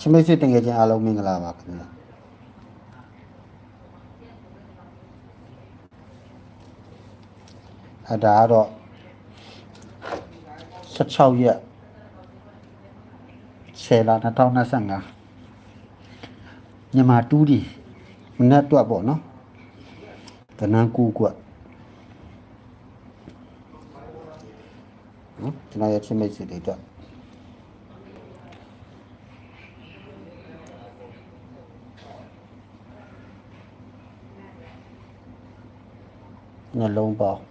ချမိတ်ဆွေတငယ်ချင်းအားလုံးမင်္ဂလာပါခင်ဗျာအဒါကတော့16ရက်10လ2025မြန်မာတူးဒီမနေ့တော့ပေါ့နော်ကနန်းကူကွက်နော်ကျွန်တော်ရဲ့ချမိတ်ဆွေတွေတော့ နှလုံးပေါင်း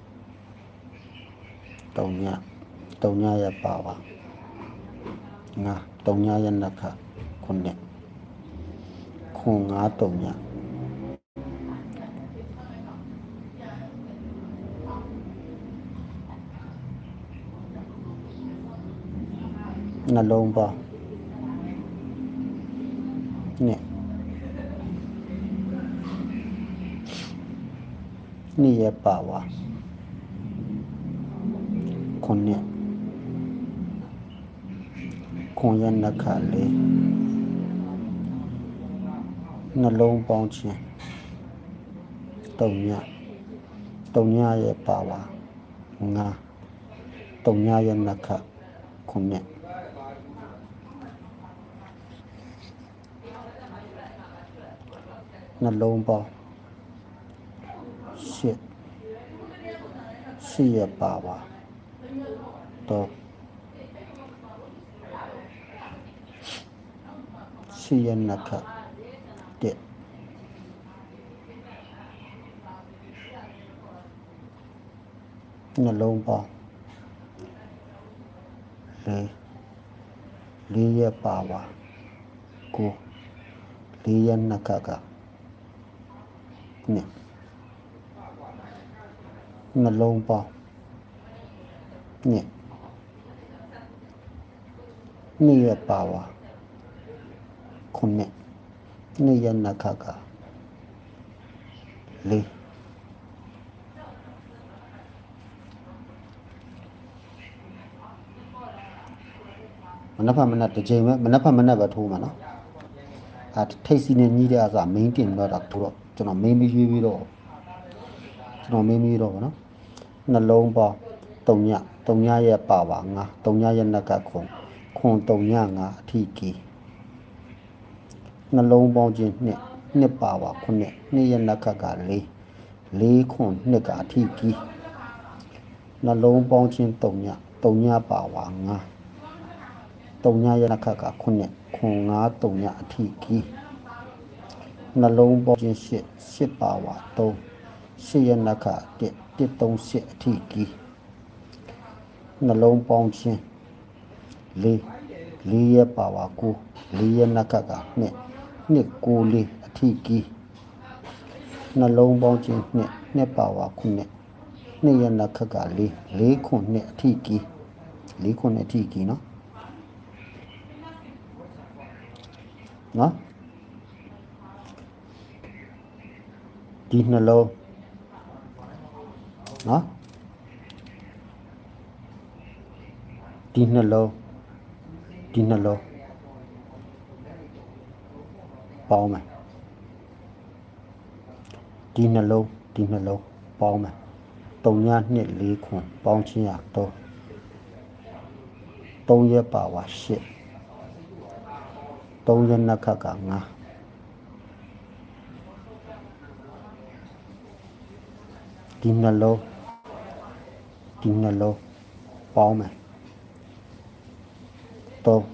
တုံညတုံညရပါပါငါတုံညရနခခုနှစ်ခုငါတုံညနှလုံးပေါင်းနှစ် နှစ်ရပါပါခုနှစ်ခုရနခလေးနှလုံးပေါင်းခြင်းတုံညတုံညရဲ့ပါပါငါတုံညရဲ့နခခုနှစ်နှလုံးပေါင်းရှစ် ရှစ်ရပါပါတော့ရှစ်ရနခတဲ့နှလုံးပေါင်းလေးလေးရပါပါကိုလေးရနခကနှစ် နှလုံးပေါင်းနှစ်နှစ်ရပါပါခုနှစ်နှစ်ရနခကလေးမနက်ဖက်မနက်တစ်ချိန်ပဲမနက်ဖက်မနက်ပဲထိုးမှာနော်အဲထိတ်စီနဲ့ညီးတဲ့အစား main တင်တော့တာထိုးတော့ကျွန်တော် main မရွေးပြီးတော့ကျွန်တော် main ပြီးတော့ဗောနော် နှလုံးပေါင်းတုံညတုံညရဲ့ပါပါငါတုံညရဲ့နက်ကခွန်ခွန်တုံညငါအထီကီနှလုံးပေါင်းခြင်းနှစ်နှစ်ပါပါခုနှစ်နှစ်ရဲ့နက်ကကလေးလေးခွန်နှစ်ကအထီကီနှလုံးပေါင်းခြင်းတုံညတုံညပါပါငါတုံညရနခကခုနှစ်ခွန်ငါတုံညအထီကီနှလုံးပေါင်းခြင်းရှစ်ရှစ်ပါဝါသုံးရှစ်ရနခတစ် တစ်သုံးရှစ်အထီကီနှလုံးပေါင်းခြင်းလေးလေးရပါဝါကိုလေးရနခကနှစ်နှစ်ကိုလေးအထီကီနှလုံးပေါင်းခြင်းနှစ်နှစ်ပါဝါခုနှစ်နှစ်ရနခကလေးလေးခွန်နှစ်အထီကီလေးခွန်နှစ်အထီကီနော်နော်ဒီနှလုံး နော်ဒီနှလုံးဒီနှလုံးပေါင်းမယ်ဒီနှလုံးဒီနှလုံးပေါင်းမယ်တုံညနှစ်လေးခွန်ပေါင်းချင်းရတော့သုံးရက်ပါဝါရှစ်သုံးရက်နှစ်ခတ်ကငါဒီနှလုံး ဒီနှလုံးပေါင်းမယ်သုံး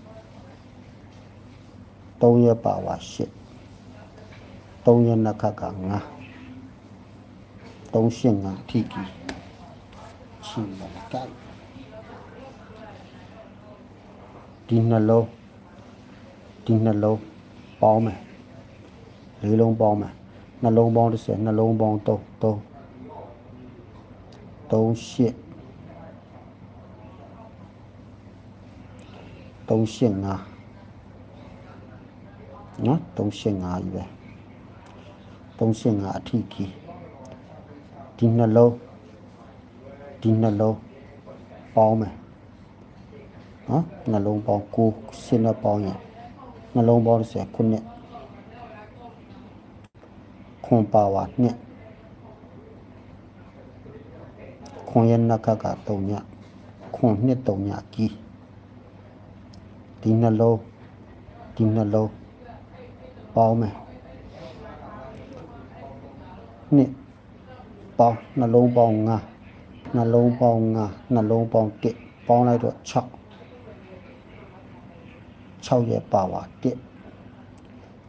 သုံးရက်ပါဝါရှစ်သုံးရက်နှစ်ခတ်ကငါသုံးရှင်းငါထိကီချင်းမကတ်ဒီနှလုံးဒီနှလုံးပေါင်းမယ်လေးလုံးပေါင်းမယ်နှလုံးပေါင်း30နှလုံးပေါင်း3 3 3ရှ စ်3ရှစ်5နော်3ရှစ်5ကြီးပဲ3ရှစ်5အထီးကြီးဒီနှလုံးဒီနှလုံးပေါင်းမယ်နော်နှလုံးပေါင်း9ရှစ်နဲ့ပေါင်းရင်နှလုံးပေါင်း30ခုနှစ်ခွန်ပါဝါနှစ်ခွန်ရနကက3ညခွန်နှစ်3ညကြီး ဒီနှလုံးဒီနှလုံးပေါင်းမယ်နှစ်ပေါင်းနှလုံးပေါင်း9နှလုံးပေါင်း9နှလုံးပေါင်း1ပေါင်းလိုက်တော့6 6ရက်ပါဝါ1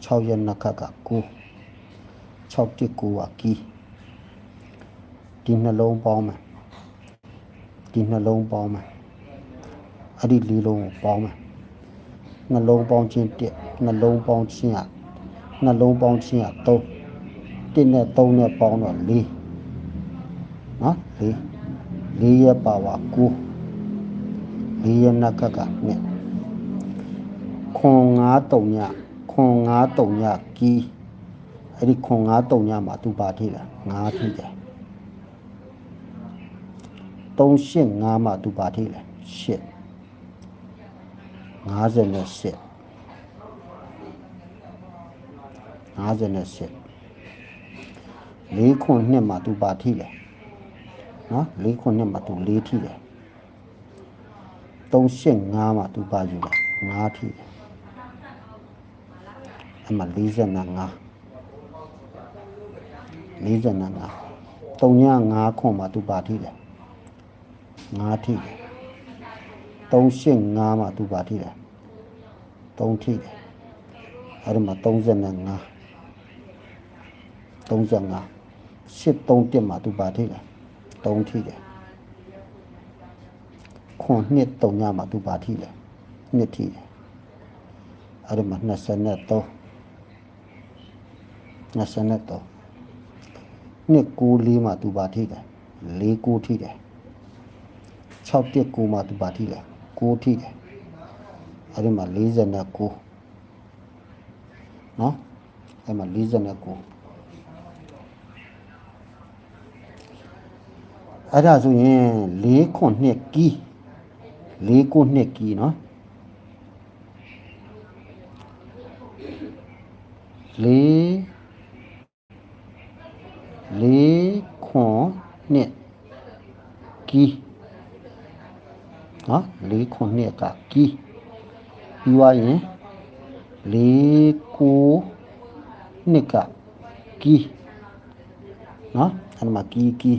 6ရက်နှစ်ခတ်က9 6တစ်9ကကီဒီနှလုံးပေါင်းမယ်ဒီနှလုံးပေါင်းမယ်အဲ့ဒီလေးလုံးကိုပေါင်းမယ် နှလုံးပေါင်းခြင်း1နှလုံးပေါင်းခြင်းကနှလုံးပေါင်းခြင်းက3 1နဲ့3နဲ့ပေါင်းတော့4နော်4 4ရက်ပါဝါ9 4ရက်နှစ်ခတ်က2ခွန်9တုံညခွန်9တုံညကီအဲ့ဒီခွန်9တုံညမှာသူပါထိလား9ထိတယ်385မှာသူပါထိလား8 58 58လေးခွန်နှစ်မှာသူပါထိလဲနော်လေးခွန်နှစ်မှာသူလေးထိတယ်385မှာသူပါယူတယ်9ထိတယ်အမှ45 45 35ခွန်မှာသူပါထိတယ်9ထိတယ် 385မှာသူပါထိတယ်3ထိတယ်အဲ့ဒီမှာ35 35 831မှာသူပါထိတယ်3ထိတယ်ခွန်နှစ်3ညမှာသူပါထိတယ်နှစ်ထိတယ်အဲ့ဒီမှာ23 23နှစ်9လေးမှာသူပါထိတယ်4 9ထိတယ်6တက်9မှာသူပါထိတယ် 49ထိတယ်အဲ့ဒီမှာ49နော်အဲ့မှာ49အဲ့ဒါဆိုရင်၄ခွနှစ်ကီး၄ခုနှစ်ကီးเนาะ၄ 4ခုနှစ်ကကီပြီးွားရင်4ကိုနှစ်ကကီနော်အဲ့မှာကီကီ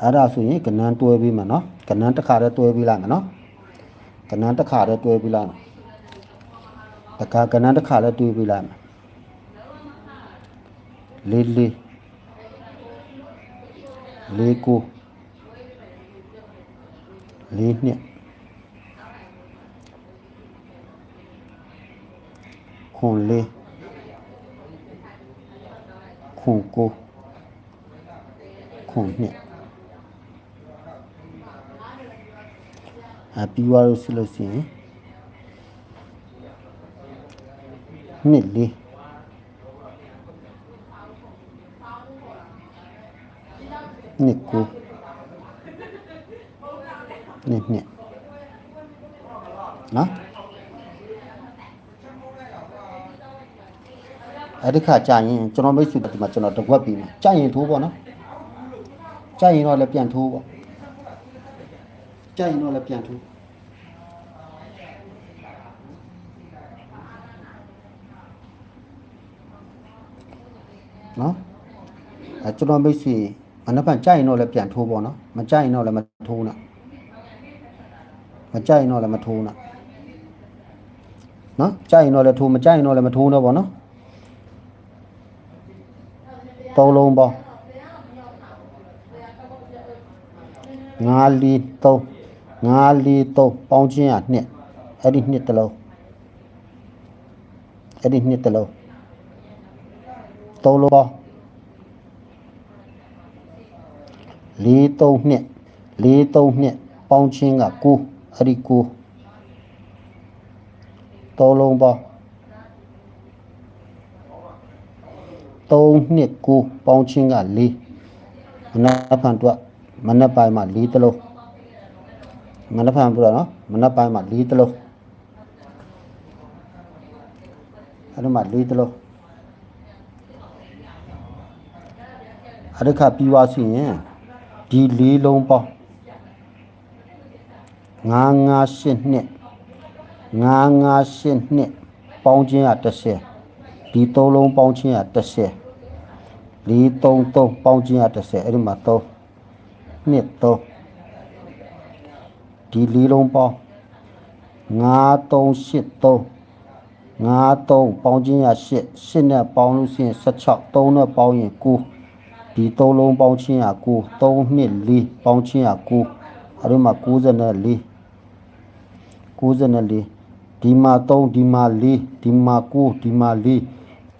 အဲ့ဒါဆိုရင်ကဏ္ဍတွဲပြီးမှာနော်ကဏ္ဍတစ်ခါတည်းတွဲပြီးလိုက်မှာနော်ကဏ္ဍတစ်ခါတည်းတွဲပြီးလိုက်မှာတခါကဏ္ဍတစ်ခါလည်းတွဲပြီးလိုက်မှာလေးလေးလေးကိုလေးနှစ် ခွန်လေးခွန်ကိုခွန်နှစ်အပြီးသွားလို့ဆိုလို့ရှိရင်နှစ်လေးနှစ်ကိုနှစ်နှစ်နော် အဲ့ဒီခါကြာရင်ကျွန်တော်မိတ်ဆွေဒီမှာကျွန်တော်တကွက်ပြီးမယ်ကြာရင်ထိုးပေါ့နော်ကြာရင်တော့လည်းပြန်ထိုးပေါ့ကြာရင်တော့လည်းပြန်ထိုးနော်အဲကျွန်တော်မိတ်ဆွေအနက်ဖန်ကြာရင်တော့လည်းပြန်ထိုးပေါ့နော်မကြာရင်တော့လည်းမထိုးနဲ့မကြာရင်တော့လည်းမထိုးနဲ့နော်ကြာရင်တော့လည်းထိုးမကြာရင်တော့လည်းမထိုးတော့ပေါ့နော် သုံးလုံးပေါ့ငါးလီသုံးငါးလီသုံးပေါင်းချင်းရနှစ်အဲ့ဒီနှစ်တစ်လုံးအဲ့ဒီနှစ်တစ်လုံးသုံးလုံးပေါ့လေးသုံးနှစ်လေးသုံးနှစ်ပေါင်းချင်းက9အဲ့ဒီ9သုံးလုံးပေါ့ 3နှစ်9ပေါင်းချင်းက4မနက်ဖန်တော့မနက်ပိုင်းမှာ4တလုံးမနက်ဖန်ပြောနော်မနက်ပိုင်းမှာ4တလုံးအဲ့ဒီမှာလေးတလုံးအဲ့ဒီခါပြီးသွားစီရင်ဒီလေးလုံးပေါင်းငါးငါးရှစ်နှစ်ငါးငါးရှစ်နှစ်ပေါင်းခြင်းရ30ဒီသုံးလုံးပေါင်းခြင်းရ30 လေးသုံးသုံးပေါင်းခြင်းရ30အဲ့ဒီမှာ3နှစ်3ဒီလေးလုံးပေါင်း9 3 8 3 9 3ပေါင်းခြင်းရ8 8နဲ့ပေါင်းလို့ရှိရင်16 3နဲ့ပေါင်းရင်9ဒီ3လုံးပေါင်းခြင်းရ9 3နှစ်4ပေါင်းခြင်းရ9အဲ့ဒီမှာ94 94ဒီမှာ3ဒီမှာ4ဒီမှာ9ဒီမှာ4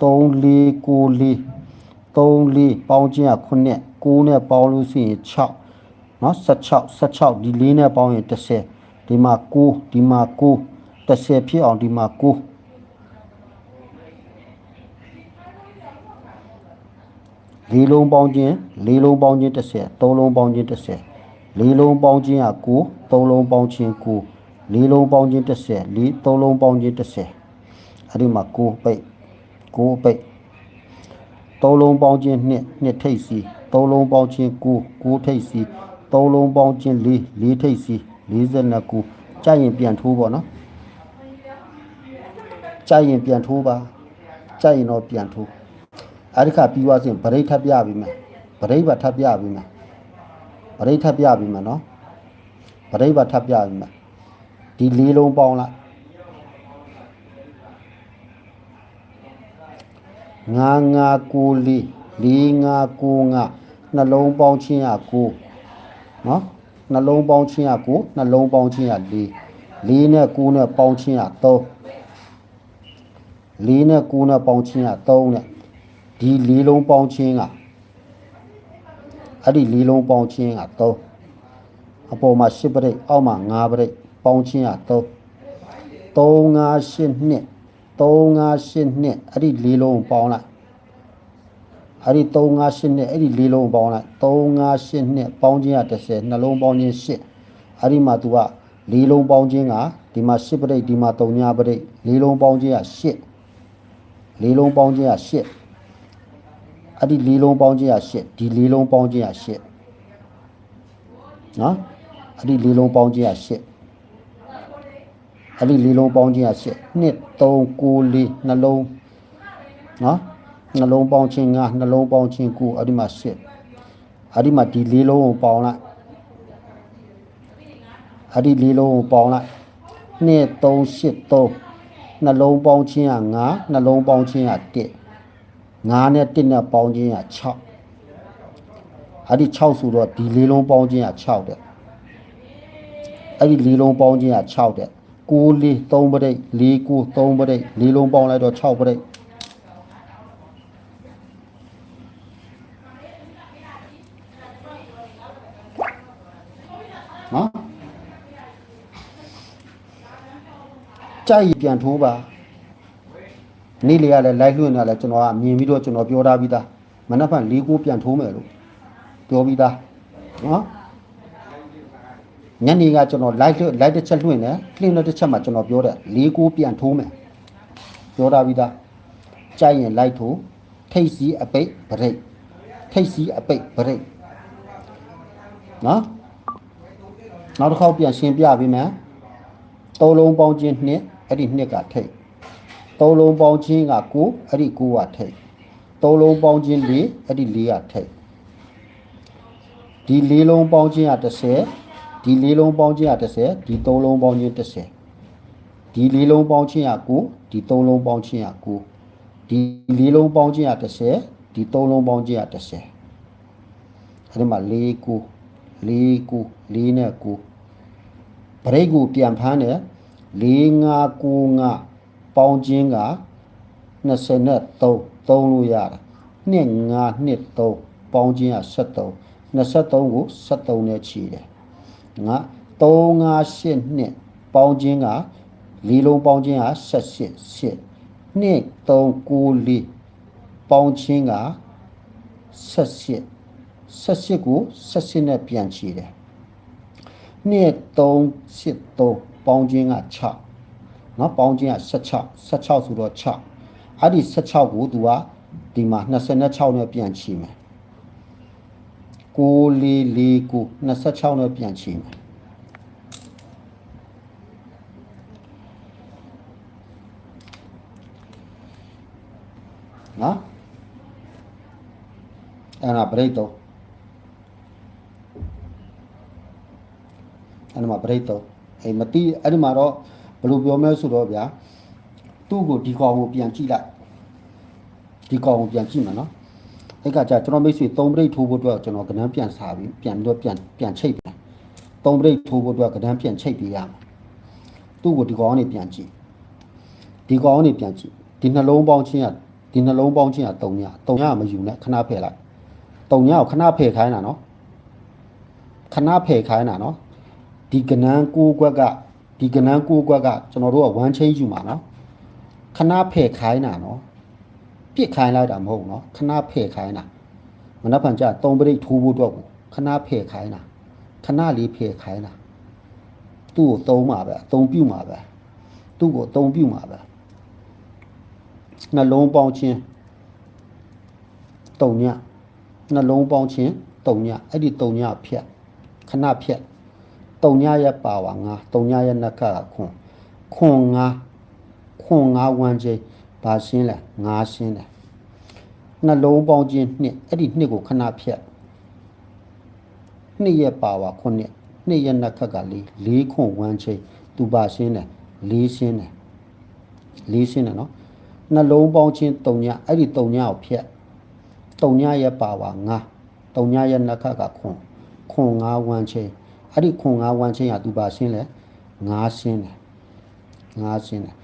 3 4 9 4 3 4ပေါင်းခြင်းရ9 9နဲ့ပေါင်းလို့ရှိရင်6เนาะ16 16ဒီ4နဲ့ပေါင်းရင်30ဒီမှာ9ဒီမှာ9 30ဖြစ်အောင်ဒီမှာ9လေးလုံးပေါင်းခြင်းလေးလုံးပေါင်းခြင်း30သုံးလုံးပေါင်းခြင်း30လေးလုံးပေါင်းခြင်းက9သုံးလုံးပေါင်းခြင်း9လေးလုံးပေါင်းခြင်း30လေးသုံးလုံးပေါင်းခြင်း30အဲ့ဒီမှာ9ပိတ်9ပိတ် သုံးလုံးပေါင်းခြင်း2 2ထိပ်စီသုံးလုံးပေါင်းခြင်း9 9ထိပ်စီသုံးလုံးပေါင်းခြင်း4 4ထိပ်စီ49ကြိုက်ရင်ပြန်ထိုးပါနော်ကြိုက်ရင်ပြန်ထိုးပါကြိုက်ရင်တော့ပြန်ထိုးအဲ့ဒီခါပြီးသွားစဉ်ဗရိတ်ထပ်ပြပြီးမယ်ဗရိတ်ပါထပ်ပြပြီးမယ်ဗရိတ်ထပ်ပြပြီးမယ်နော်ဗရိတ်ပါထပ်ပြပြီးမယ်ဒီလေးလုံးပေါင်းလိုက် ငါငါကိုလေးလေးငါကိုငါနှလုံးပေါင်းချင်းရကိုနော်နှလုံးပေါင်းချင်းရကိုနှလုံးပေါင်းချင်းရလေးလေးနဲ့ကိုနဲ့ပေါင်းချင်းရ3လေးနဲ့ကိုနဲ့ပေါင်းချင်းရ3နဲ့ဒီလေးလုံးပေါင်းချင်းကအဲ့ဒီလေးလုံးပေါင်းချင်းက3အပေါ်မှာ10ပရိတ်အောက်မှာ9ပရိတ်ပေါင်းချင်းက3 3 5 8နှ စ်3 5 8နှစ်အဲ့ဒီလေးလုံးပေါင်းလိုက်အဲ့ဒီ3 5 8နှစ်အဲ့ဒီလေးလုံးပေါင်းလိုက်3 5 8နှစ်ပေါင်းချင်းက30နှလုံးပေါင်းချင်း8အဲ့ဒီမှာ तू ကလေးလုံးပေါင်းချင်းကဒီမှာ10ပရိတ်ဒီမှာ3ညပရိတ်လေးလုံးပေါင်းချင်းက8လေးလုံးပေါင်းချင်းက8အဲ့ဒီလေးလုံးပေါင်းခြင်းရရှစ်ဒီလေးလုံးပေါင်းခြင်းရရှစ်နော်အဲ့ဒီလေးလုံးပေါင်းခြင်းရရှစ် အဲ့ဒီလေးလုံးပေါင်းခြင်းရရှစ်နှစ်3 9 4နှလုံးနော်နှလုံးပေါင်းခြင်း9နှလုံးပေါင်းခြင်း9အဲ့ဒီမှာရှစ်အဲ့ဒီမှာဒီလေးလုံးကိုပေါင်းလိုက်အဲ့ဒီလေးလုံးကိုပေါင်းလိုက်နှစ်3 8 3နှလုံးပေါင်းခြင်းရ9နှလုံးပေါင်းခြင်းရ1 9နဲ့1နဲ့ပေါင်းခြင်းက6အဲ့ဒီ6ဆိုတော့ဒီလေးလုံးပေါင်းခြင်းက6တဲ့အဲ့ဒီလေးလုံးပေါင်းခြင်းက6တဲ့ 6 4 3ပရိတ်4 9 3ပရိတ်လေးလုံးပေါင်းလိုက်တော့6ပရိတ်နော်ကြိုက်ရင်ပြန်ထိုးပါနေ့လေကလည်း live လွှင့်နေတယ်ကျွန်တော်ကမြင်ပြီးတော့ကျွန်တော်ပြောထားပြီးသားမနက်ဖြန်၄ကိုပြန်ထိုးမယ်လို့ပြောပြီးသားနော် ညနေကကျွန်တော် live လွှင့် live တစ်ချက်လွှင့်တယ်လှင့်တဲ့တစ်ချက်မှာကျွန်တော်ပြောတယ်၄ကိုပြန်ထိုးမယ်ပြောထားပြီးသားကြိုက်ရင် live ထိုးထိတ်စီအပိတ်ဗရိတ်ထိတ်စီအပိတ်ဗရိတ်နော်နောက်တစ်ခေါက်ပြန်ရှင်းပြပေးမယ်သုံးလုံးပေါင်းခြင်းနှစ်အဲ့ဒီနှစ်ကထိတ်သုံးလုံးပေါင်းခြင်းက9အဲ့ဒီ9ကထိတ်သုံးလုံးပေါင်းခြင်း4အဲ့ဒီ4ကထိတ်ဒီလေးလုံးပေါင်းခြင်းက30 ဒီလေးလုံးပေါင်းခြင်းက30ဒီသုံးလုံးပေါင်းခြင်း30ဒီလေးလုံးပေါင်းခြင်းက9ဒီသုံးလုံးပေါင်းခြင်းက9ဒီလေးလုံးပေါင်းခြင်းက30ဒီသုံးလုံးပေါင်းခြင်းက30အဲ့ဒီမှာ4 9 4 9 4နဲ့9ဘရိတ်ကိုပြန်ဖမ်းတယ်4 5 9 5ပေါင်းခြင်းက23 3လို့ရတယ်နှစ်5နှစ်3ပေါင်းခြင်းက73 23ကို73နဲ့ချီတယ် ငါ3 5 8နှစ်ပေါင်းခြင်းကလေးလုံးပေါင်းခြင်းက78 8နှစ်3 9 4ပေါင်းခြင်းက78 78ကို78နဲ့ပြန်ချီတယ်နှစ်3 8 3ပေါင်းခြင်းက6เนาะပေါင်းခြင်းက16 16ဆိုတော့6 အဲ့ဒီ16ကို तू ကဒီမှာ26နဲ့ပြန်ချီမယ် 6လေးလေးကို26နဲ့ပြန်ချီမယ်နော်အဲ့ဒါ break တော့အဲ့ဒီမှာ break တော့အေးမတိအဲ့ဒီမှာတော့ဘယ်လိုပြောမလဲဆိုတော့ဗျာသူ့ကိုဒီကောင်ကိုပြန်ကြည့်လိုက်ဒီကောင်ကိုပြန်ကြည့်မှာနော် အဲ့ကကြာကျွန်တော်မိတ်ဆွေ3 break ထိုးဖို့အတွက်ကျွန်တော်ကဏ္ဍပြန်စားပြီးပြန်ပြီးတော့ပြန်ပြန်ချိတ်ပြန်3 break ထိုးဖို့အတွက်ကဏ္ဍပြန်ချိတ်ပြီးရမှာသူ့ကိုဒီကောင်ကနေပြန်ကြည့်ဒီကောင်ကနေပြန်ကြည့်ဒီနှလုံးပေါင်းချင်းကဒီနှလုံးပေါင်းချင်းက3ည3ညမယူနဲ့ခဏဖယ်လိုက်3ညကိုခဏဖယ်ခိုင်းတာနော်ခဏဖယ်ခိုင်းတာနော်ဒီကနန်းကိုကွက်ကဒီကနန်းကိုကွက်ကကျွန်တော်တို့ကဝမ်းချင်းယူမှာနော်ခဏဖယ်ခိုင်းတာနော် ပြစ်ခိုင်းလိုက်တာမဟုတ်နော်ခဏဖယ်ခိုင်းတာမနက်ဖြန်ကျ3ပရိတ်ထိုးဖို့တော့ကိုခဏဖယ်ခိုင်းတာခဏလေးဖယ်ခိုင်းတာသူ့ကိုသုံးမှာပဲအသုံးပြုမှာပဲသူ့ကိုအသုံးပြုမှာပဲနှလုံးပေါင်းချင်းတုံညနှလုံးပေါင်းချင်းတုံညအဲ့ဒီတုံညဖြတ်ခဏဖြတ်တုံညရဲ့ပါဝါငါတုံညရဲ့နက္ခကခွန်ခွန်ငါခွန်ငါဝမ်းချင်း ဘာရှင်းလဲငါရှင်းတယ်နှလုံးပေါင်းခြင်းနှစ်အဲ့ဒီနှစ်ကိုခဏဖြတ်နှစ်ရဲ့ပါဝါခွန်နှစ်နှစ်ရဲ့နက္ခကလေးလေးခွန်ဝမ်းချင်းသူပါရှင်းတယ်လေးရှင်းတယ်လေးရှင်းတယ်နော်နှလုံးပေါင်းခြင်းတုံညအဲ့ဒီတုံညကိုဖြတ်တုံညရဲ့ပါဝါငါတုံညရဲ့နက္ခကခွန်ခွန်ငါဝမ်းချင်းအဲ့ဒီခွန်ငါးဝမ်းချင်းရသူပါရှင်းလဲငါးရှင်းတယ်ငါးရှင်းတယ်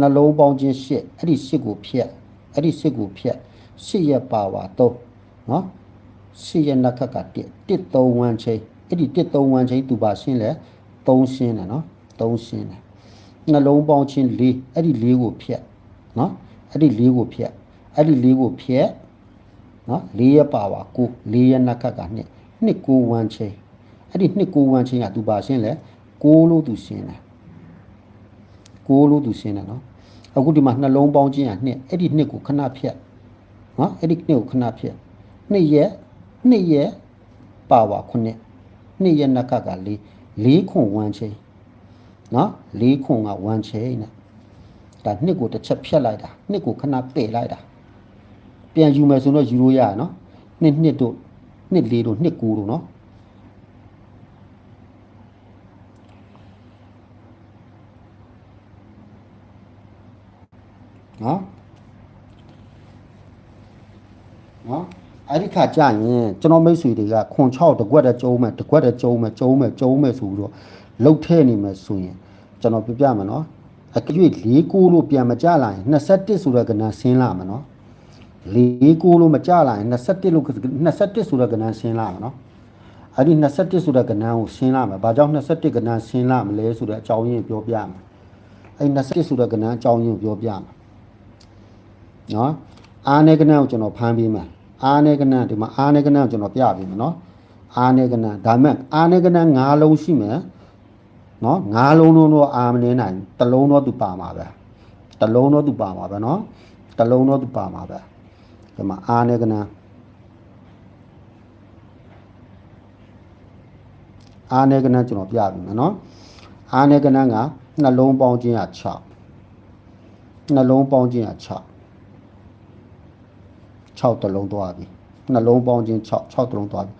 နှလုံးပေါင်းခြင်းရှစ်အဲ့ဒီရှစ်ကိုဖြတ်အဲ့ဒီရှစ်ကိုဖြတ်ရှစ်ရက်ပါဝါတော့နော်ရှစ်ရက်နက်ခက်ကတစ်တစ်သုံးဝမ်းချင်းအဲ့ဒီတစ်သုံးဝမ်းချင်းသူပါရှင်းလဲသုံးရှင်းတယ်နော်သုံးရှင်းတယ်နှလုံးပေါင်းခြင်းလေးအဲ့ဒီလေးကိုဖြတ်နော်အဲ့ဒီလေးကိုဖြတ်အဲ့ဒီလေးကိုဖြတ်နော်လေးရက်ပါဝါကိုလေးရက်နက်ခက်ကနှစ်နှစ်ကိုဝမ်းချင်းအဲ့ဒီနှစ်ကိုဝမ်းချင်းကသူပါရှင်းလဲကိုလို့သူရှင်းတယ်ကိုလို့သူရှင်းတယ်နော် အခုဒီမှာနှလုံးပေါင်းခြင်းကနှစ်အဲ့ဒီနှစ်ကိုခဏဖြတ်နော်အဲ့ဒီနှစ်ကိုခဏဖြတ်နှစ်ရက်နှစ်ရက်ပါဝါခုနှစ်နှစ်ရက်နက်ကကလေးလေးခွန်ဝမ်းချင်းနော်လေးခွန်ကဝမ်းချင်းနဲ့ဒါနှစ်ကိုတစ်ချက်ဖြတ်လိုက်တာနှစ်ကိုခဏပယ်လိုက်တာပြန်ယူမယ်ဆိုတော့ယူလို့ရရနော်နှစ်နှစ်တို့နှစ်လေးတို့နှစ်ကိုတို့နော် နော်နော်အဲ့ဒီခါကြာရင်ကျွန်တော်မိတ်ဆွေတွေကခွန်6တကွက်တည်းကျုံးမယ်တကွက်တည်းကျုံးမယ်ကျုံးမယ်ကျုံးမယ်ဆိုပြီးတော့လှုပ်ထဲနေမယ်ဆိုရင်ကျွန်တော်ပြပြမယ်နော်အကြွေ၄ကိုလို့ပြန်မကြလာရင်21ဆိုတဲ့ကဏ္ဍဆင်းလာမယ်နော်၄ကိုလို့မကြလာရင်21လို့21ဆိုတဲ့ကဏ္ဍဆင်းလာမယ်နော်အဲ့ဒီ21ဆိုတဲ့ကဏ္ဍကိုဆင်းလာမယ်ဘာကြောင့်21ကဏ္ဍဆင်းလာမလဲဆိုတဲ့အကြောင်းရင်းပြောပြမယ်အဲ့21ဆိုတဲ့ကဏ္ဍအကြောင်းရင်းကိုပြောပြမယ် နော်အာနေကနန်းကိုကျွန်တော်ဖမ်းပေးမယ်အာနေကနန်းဒီမှာအာနေကနန်းကိုကျွန်တော်ပြပေးမယ်နော်အာနေကနန်းဒါမဲ့အာနေကနန်း၅လုံးရှိမယ်နော်၅လုံးလုံးတော့အာမနေနိုင်တစ်လုံးတော့သူပါမှာပဲတစ်လုံးတော့သူပါမှာပဲနော်တစ်လုံးတော့သူပါမှာပဲဒီမှာအာနေကနန်းအာနေကနန်းကျွန်တော်ပြပေးမယ်နော်အာနေကနန်းကနှလုံးပေါင်းခြင်းက6နှလုံးပေါင်းခြင်းက6 6တလုံးသွားပြီနှလုံးပေါင်းခြင်း6 6တလုံးသွားပြီ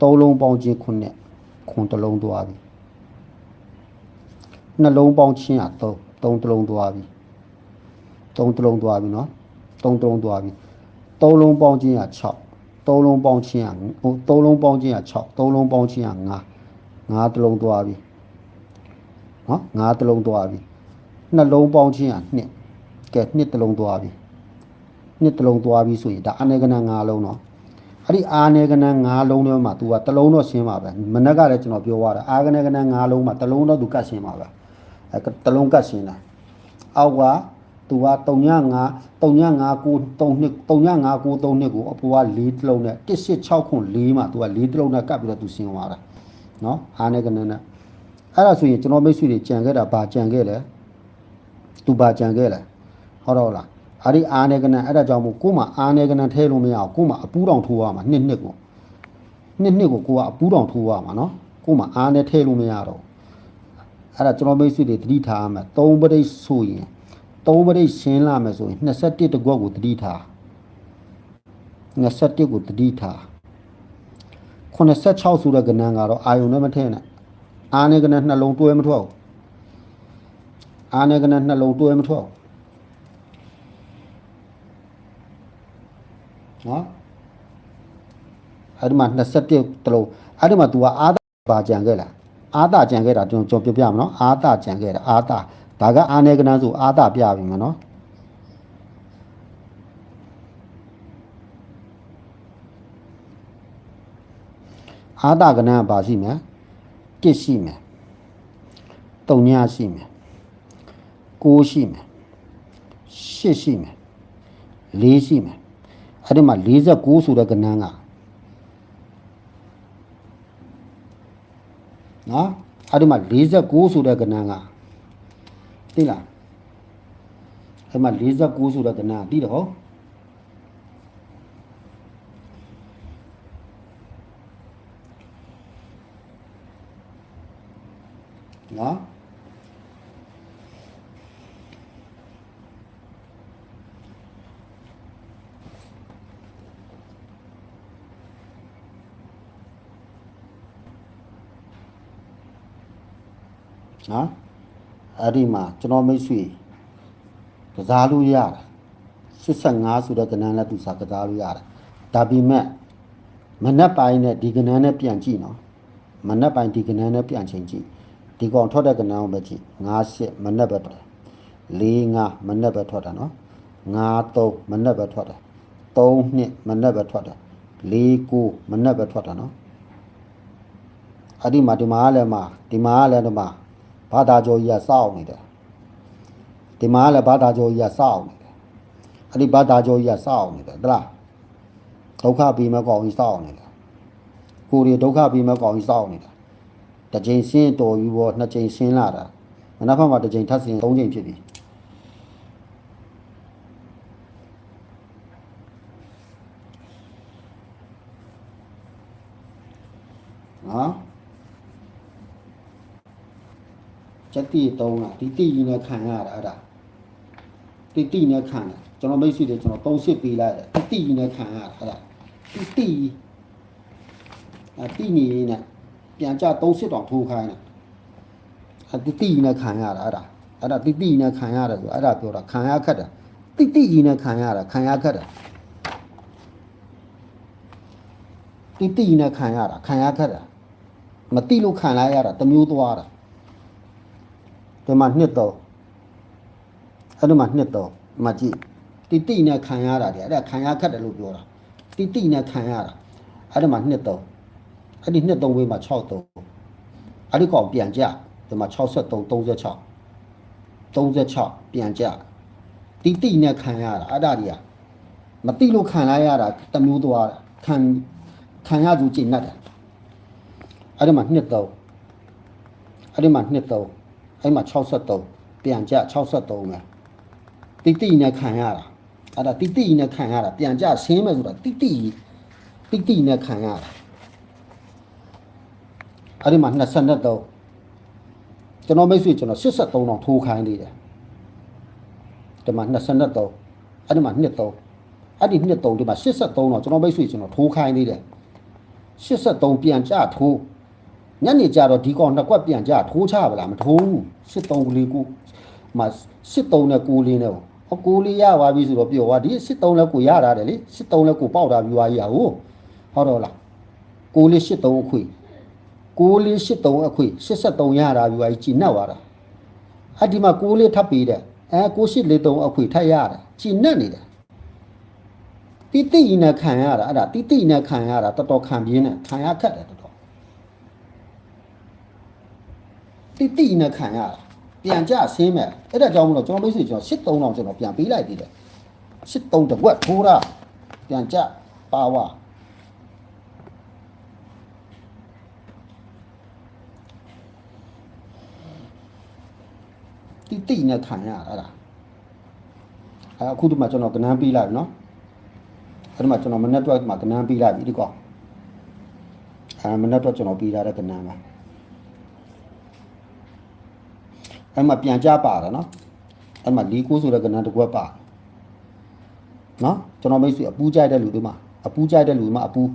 သုံးလုံးပေါင်းခြင်း9ခွန်တလုံးသွားပြီနှလုံးပေါင်းခြင်းอ่ะ3 3တလုံးသွားပြီ3တလုံးသွားပြီเนาะ3တလုံးသွားပြီသုံးလုံးပေါင်းခြင်းอ่ะ6သုံးလုံးပေါင်းခြင်းอ่ะဟိုသုံးလုံးပေါင်းခြင်းอ่ะ6သုံးလုံးပေါင်းခြင်းอ่ะ9 9တလုံးသွားပြီเนาะ9တလုံးသွားပြီနှလုံးပေါင်းခြင်းอ่ะ2ကဲ2တလုံးသွားပြီ နှစ်တလုံးသွားပြီးဆိုရင်ဒါအာနေကနန်၅လုံးတော့အဲ့ဒီအာနေကနန်၅လုံးထဲမှာ तू ကတလုံးတော့ရှင်းပါပဲမနေ့ကလည်းကျွန်တော်ပြောသွားတာအာနေကနန်၅လုံးမှာတလုံးတော့ तू ကတ်ရှင်းပါပဲအဲတလုံးကတ်ရှင်းတာအောက်က तू က395 395 9 395 932ကိုအပေါ်က၄တလုံးနဲ့18604မှာ तू က၄တလုံးနဲ့ကတ်ပြီးတော့ तू ရှင်းသွားတာနော်အာနေကနန်နဲ့အဲ့ဒါဆိုရင်ကျွန်တော်မိတ်ဆွေတွေကြံခဲ့တာဗာကြံခဲ့လဲ तू ဗာကြံခဲ့လဲဟုတ်တော့လား အဲ့ဒီအားနဲ့ကနန်အဲ့ဒါကြောင့်မို့ကို့မှာအားနဲ့ကနန်ထဲလို့မရအောင်ကို့မှာအပူးတောင်ထိုးရမှာနှစ်နှစ်ကိုနှစ်နှစ်ကိုကိုကအပူးတောင်ထိုးရမှာနော်ကို့မှာအားနဲ့ထဲလို့မရတော့အဲ့ဒါကျွန်တော်မိတ်ဆွေတွေသတိထားရမယ်၃ပရိတ်ဆိုရင်၃ပရိတ်ရှင်းလာမယ်ဆိုရင်21တကွက်ကိုသတိထား21ကိုသတိထား86ဆိုတဲ့ကဏ္ဍကတော့အာယုံနဲ့မထည့်နဲ့အားနဲ့ကဏ္ဍနှလုံးတွဲမထွက်ဘူးအားနဲ့ကဏ္ဍနှလုံးတွဲမထွက်ဘူး နော်အဲ့ဒီမှာ21တလုံးအဲ့ဒီမှာ तू ကအာသာပါကြံခဲ့လားအာသာကြံခဲ့တာကျွန်တော်ကျွန်တော်ပြပြမနော်အာသာကြံခဲ့တာအာသာဒါကအာနဲ့ကဏ္ဍဆိုအာသာပြပြီမနော်အာသာကဏ္ဍကပါရှိမယ်တစ်ရှိမယ်တုံညရှိမယ်ကိုးရှိမယ်ရှစ်ရှိမယ်လေးရှိမယ် အဲ့ဒီမှာ49ဆိုတဲ့ကဏ္ဍကနော်အဲ့ဒီမှာ49ဆိုတဲ့ကဏ္ဍကသိလားအဲ့မှာ49ဆိုတဲ့ကဏ္ဍသိတယ်ဟုတ်နော် နော်အဲ့ဒီမှာကျွန်တော်မိတ်ဆွေကစားလို့ရတယ်85ဆိုတဲ့ကဏ္ဍနဲ့သူစားကစားလို့ရတယ်ဒါပေမဲ့မနက်ပိုင်းနဲ့ဒီကဏ္ဍနဲ့ပြန်ကြည့်နော်မနက်ပိုင်းဒီကဏ္ဍနဲ့ပြန်ချိန်ကြည့်ဒီကောင်ထွက်တဲ့ကဏ္ဍကိုပဲကြည့်98မနက်ပဲထွက်တယ်45မနက်ပဲထွက်တာနော်53မနက်ပဲထွက်တယ်32မနက်ပဲထွက်တယ်49မနက်ပဲထွက်တာနော်အဲ့ဒီမှာဒီမှာကလည်းမှာဒီမှာကလည်းဒီမှာ ဘာသာကျော်ကြီးကစောင့်နေတယ်ဒီမှာကလည်းဘာသာကျော်ကြီးကစောင့်နေတယ်အဲ့ဒီဘာသာကျော်ကြီးကစောင့်နေတယ်တလားဒုက္ခပြီးမဲ့ကောင်ကြီးစောင့်နေတယ်ကိုယ်တွေဒုက္ခပြီးမဲ့ကောင်ကြီးစောင့်နေတယ်တစ်ချိန်ရှင်းတော်ယူပေါ်နှစ်ချိန်ရှင်းလာတာမနက်ဖြန်မှာတစ်ချိန်ထပ်ရှင်းသုံးချိန်ဖြစ်ပြီနော် စက်တိတုံးကဒီတိကြီးနဲ့ခံရတာအဲ့ဒါတိတိနဲ့ခံတယ်ကျွန်တော်မိတ်ဆွေတွေကျွန်တော်သုံးစစ်ပေးလိုက်တယ်တိတိကြီးနဲ့ခံရတာအဲ့ဒါတိတိကြီးအတိနေနဲ့ပြန်ကြသုံးစစ်တောင်ထိုးခိုင်းတယ်အတိတိကြီးနဲ့ခံရတာအဲ့ဒါအဲ့ဒါတိတိကြီးနဲ့ခံရတယ်ဆိုအဲ့ဒါပြောတာခံရခက်တယ်တိတိကြီးနဲ့ခံရတာခံရခက်တယ်တိတိကြီးနဲ့ခံရတာခံရခက်တယ်မတိလို့ခံလိုက်ရတာတစ်မျိုးသွားတာ ဒီမှာနှစ်တော့အဲ့ဒီမှာနှစ်တော့မကြည့်တိတိနဲ့ခံရတာတဲ့အဲ့ဒါခံရခတ်တယ်လို့ပြောတာတိတိနဲ့ခံရတာအဲ့ဒီမှာနှစ်တော့အဲ့ဒီနှစ်သုံးဝေးမှာ6တော့အဲ့ဒီကောင်ပြန်ကြဒီမှာ63 36 36ပြန်ကြတိတိနဲ့ခံရတာအဲ့ဒါတွေကမတိလို့ခံလိုက်ရတာတစ်မျိုးသွားတာခံခံရသူကျင့်တတ်တယ်အဲ့ဒီမှာနှစ်တော့အဲ့ဒီမှာနှစ်တော့ အဲ့မှာ63ပြန်ကြ63ပဲတိတိနဲ့ခံရတာအဲ့ဒါတိတိနဲ့ခံရတာပြန်ကြဆင်းမယ်ဆိုတာတိတိတိတိနဲ့ခံရတာအဲ့ဒီမှာ23ကျွန်တော်မိတ်ဆွေကျွန်တော်83တောင်ထိုးခိုင်းသေးတယ်ဒီမှာ23အဲ့ဒီမှာ23အဲ့ဒီ23ဒီမှာ83တောင်ကျွန်တော်မိတ်ဆွေကျွန်တော်ထိုးခိုင်းသေးတယ်83ပြန်ကြထိုး ညနေကြတော့ဒီကောင်နှစ်ကွက်ပြန်ကြထိုးချပါလားမထိုးဘူးစစ်တုံးကလေးကိုမစစ်တုံးနဲ့ကိုလေးနဲ့ဟောကိုလေးရပါပြီဆိုတော့ပြောသွားဒီစစ်တုံးလည်းကိုရတာတယ်လေစစ်တုံးလည်းကိုပေါက်တာပြီးသွားကြီးဟာဟုတ်ဟုတ်တော့လားကိုလေးစစ်တုံးအခွေကိုလေးစစ်တုံးအခွေ83ရတာပြီးသွားကြီးကြည်နှက်သွားတာအဒီမှာကိုလေးထပ်ပြီးတဲ့အဲကိုရှစ်လေးတုံးအခွေထပ်ရတာကြည်နှက်နေတယ်တိတိနဲ့ခံရတာအဲ့ဒါတိတိနဲ့ခံရတာတော်တော်ခံပြင်းတယ်ခံရခက်တယ် တော်တော်တိတိနဲ့ခံရတာပြန်ကြဆင်းမဲ့အဲ့ဒါကြောင့်မလို့ကျွန်တော်မိတ်ဆွေကျွန်တော်83တောင်ကျွန်တော်ပြန်ပေးလိုက်သေးတယ်83တကွက်ထိုးတာပြန်ကြပါဝါတိတိနဲ့ခံရတာအဲ့ဒါအဲအခုဒီမှာကျွန်တော်ကနန်းပေးလိုက်ပြီနော်အဲ့ဒီမှာကျွန်တော်မနက်တော့မှာကနန်းပေးလိုက်ပြီဒီကောင်အဲမနက်တော့ကျွန်တော်ပေးထားတဲ့ကနန်းပါ အဲ့မှာပြန်ကြပါတာနော်အဲ့မှာလီကိုဆိုတဲ့ကနန်းတစ်ခွက်ပါနော်ကျွန်တော်မိတ်ဆွေအပူးကြိုက်တဲ့လူတွေမှာအပူးကြိုက်တဲ့လူတွေမှာအပူး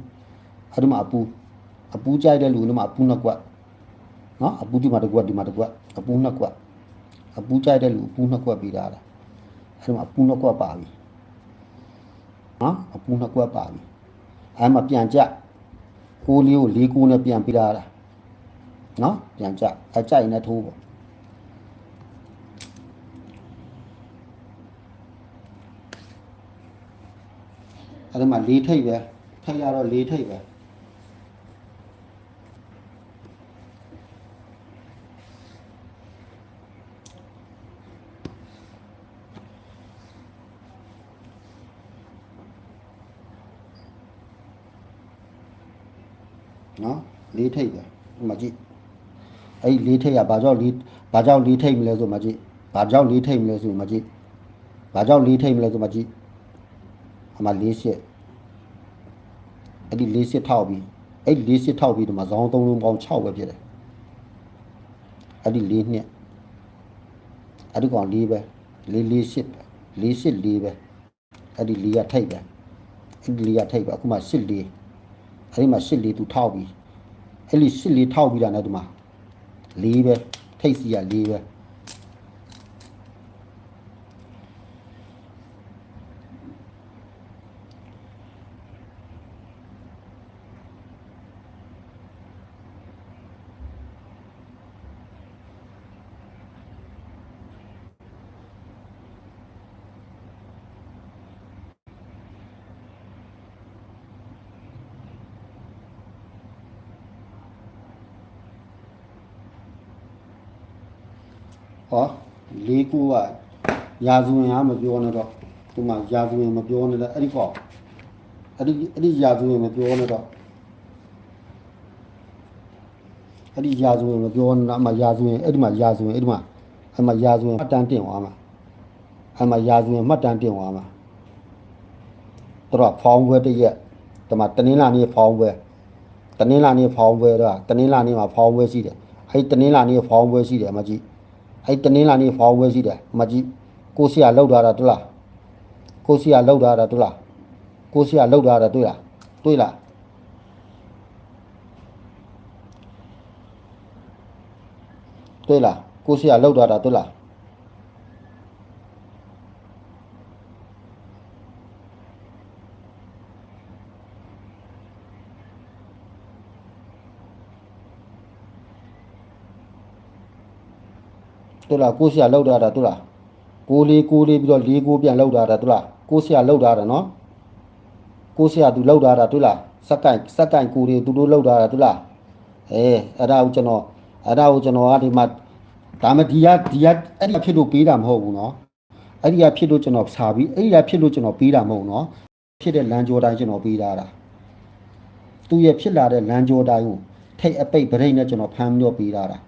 အဲ့ဒီမှာအပူးအပူးကြိုက်တဲ့လူတွေမှာအပူးနှစ်ခွက်နော်အပူးဒီမှာတစ်ခွက်ဒီမှာတစ်ခွက်အပူးနှစ်ခွက်အပူးကြိုက်တဲ့လူအပူးနှစ်ခွက်ပေးထားတာအဲ့ဒီမှာအပူနှစ်ကွက်ပါပြီနော်အပူနှစ်ကွက်ပါပြီအဲ့မှာပြန်ကြကိုလေးကိုလေးကိုနဲ့ပြန်ပြတာနော်ပြန်ကြအကြိုက်နဲ့ထိုးပေါ့ အဲ့ဒီမှာလေးထိပ်ပဲထိပ်ရတော့လေးထိပ်ပဲနော်လေးထိပ်ပဲဒီမှာကြည့်အဲ့ဒီလေးထိပ်ကဘာကြောင့်လေးဘာကြောင့်လေးထိပ်မလဲဆိုမှကြည့်ဘာကြောင့်လေးထိပ်မလဲဆိုမှကြည့်ဘာကြောင့်လေးထိပ်မလဲဆိုမှကြည့် အမှလေးရှစ်အဲ့ဒီလေးရှစ်ထောက်ပြီးအဲ့ဒီလေးရှစ်ထောက်ပြီးဒီမှာဇောင်းသုံးလုံးပေါင်း6ပဲဖြစ်တယ်အဲ့ဒီလေးနှစ်အဲ့ဒီကောင်လေးပဲလေးလေးရှစ်ပဲလေးရှစ်လေးပဲအဲ့ဒီလေးကထိပ်ပဲအဲ့ဒီလေးကထိပ်ပဲအခုမှရှစ်လေးအဲ့ဒီမှာရှစ်လေးသူထောက်ပြီးအဲ့ဒီရှစ်လေးထောက်ပြီးတာနဲ့ဒီမှာလေးပဲထိတ်စီကလေးပဲ ဟောလေးကူကရာဇဝင်အားမပြောနဲ့တော့ဒီမှာရာဇဝင်မပြောနဲ့တော့အဲ့ဒီပေါ့အဲ့ဒီအဲ့ဒီရာဇဝင်မပြောနဲ့တော့အဲ့ဒီရာဇဝင်မပြောနဲ့တော့အမှရာဇဝင်အဲ့ဒီမှာရာဇဝင်အဲ့ဒီမှာအဲ့မှာရာဇဝင်မှတ်တမ်းတင်သွားမှာအဲ့မှာရာဇဝင်မှတ်တမ်းတင်သွားမှာတော့ဖောင်းပွဲတစ်ရက်ဒီမှာတနင်္လာနေ့ဖောင်းပွဲတနင်္လာနေ့ဖောင်းပွဲတော့တနင်္လာနေ့မှာဖောင်းပွဲရှိတယ်အဲ့ဒီတနင်္လာနေ့ဖောင်းပွဲရှိတယ်အမကြီး အဲ့တနင်္လာနေ့ဖောင်းပွဲရှိတယ်မကြီးကိုစီကလောက်ထားတာတွေ့လားကိုစီကလောက်ထားတာတွေ့လားကိုစီကလောက်ထားတာတွေ့လားတွေ့လားတွေ့လားကိုစီကလောက်ထားတာတွေ့လား တွေ့လားကိုစီကလောက်ထားတာတွေ့လားကိုလေးကိုလေးပြီးတော့လေးကိုပြန်လောက်ထားတာတွေ့လားကိုစီကလောက်ထားတာနော်ကိုစီကသူလောက်ထားတာတွေ့လားစက်ကင်စက်ကင်ကိုလေးသူတို့လောက်ထားတာတွေ့လားအေးအဲ့ဒါကိုကျွန်တော်အဲ့ဒါကိုကျွန်တော်ကဒီမှာဒါမှဒီကဒီကအဲ့ဒီဖြစ်လို့ပေးတာမဟုတ်ဘူးနော်အဲ့ဒီကဖြစ်လို့ကျွန်တော်စာပြီးအဲ့ဒီကဖြစ်လို့ကျွန်တော်ပေးတာမဟုတ်နော်ဖြစ်တဲ့လမ်းကြောတိုင်းကျွန်တော်ပေးထားတာသူရဲ့ဖြစ်လာတဲ့လမ်းကြောတိုင်းကိုထိတ်အပိတ်ဗရိတ်နဲ့ကျွန်တော်ဖမ်းပြီးတော့ပေးထားတာ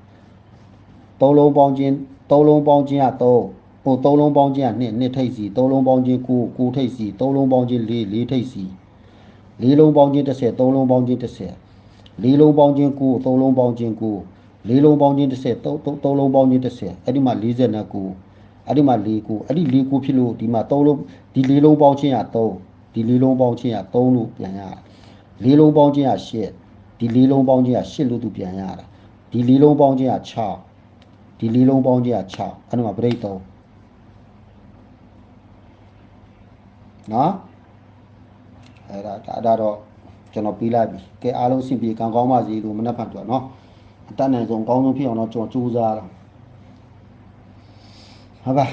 သုံးလုံးပေါင်းခြင်း သုံးလုံးပေါင်းခြင်းက3ဟိုသုံးလုံးပေါင်းခြင်းက2နှစ်ထိပ်စီသုံးလုံးပေါင်းခြင်း9 9ထိပ်စီသုံးလုံးပေါင်းခြင်း4 4ထိပ်စီလေးလုံးပေါင်းခြင်း30သုံးလုံးပေါင်းခြင်း30လေးလုံးပေါင်းခြင်း9သုံးလုံးပေါင်းခြင်း9လေးလုံးပေါင်းခြင်း30သုံးသုံးလုံးပေါင်းခြင်း30အဲ့ဒီမှာ40နဲ့9အဲ့ဒီမှာ4 9အဲ့ဒီ4 9ဖြစ်လို့ဒီမှာ3လုံးဒီလေးလုံးပေါင်းခြင်းက3ဒီလေးလုံးပေါင်းခြင်းက3လို့ပြန်ရတာလေးလုံးပေါင်းခြင်းက8ဒီလေးလုံးပေါင်းခြင်းက8လို့သူပြန်ရတာဒီလေးလုံးပေါင်းခြင်းက6 ဒီလေးလုံးပေါင်းကြီးက6အဲ့တော့ဗရိတ်3နော်အဲ့ဒါဒါဒါတော့ကျွန်တော်ပြီးလိုက်ပြီကဲအားလုံးစင်ပြေကံကောင်းပါစေလို့မနှက်ဖတ်ကြတော့နော်အတတ်နိုင်ဆုံးကောင်းဆုံးဖြစ်အောင်တော့ကျွန်တော်ကြိုးစားတာဟုတ်ပါ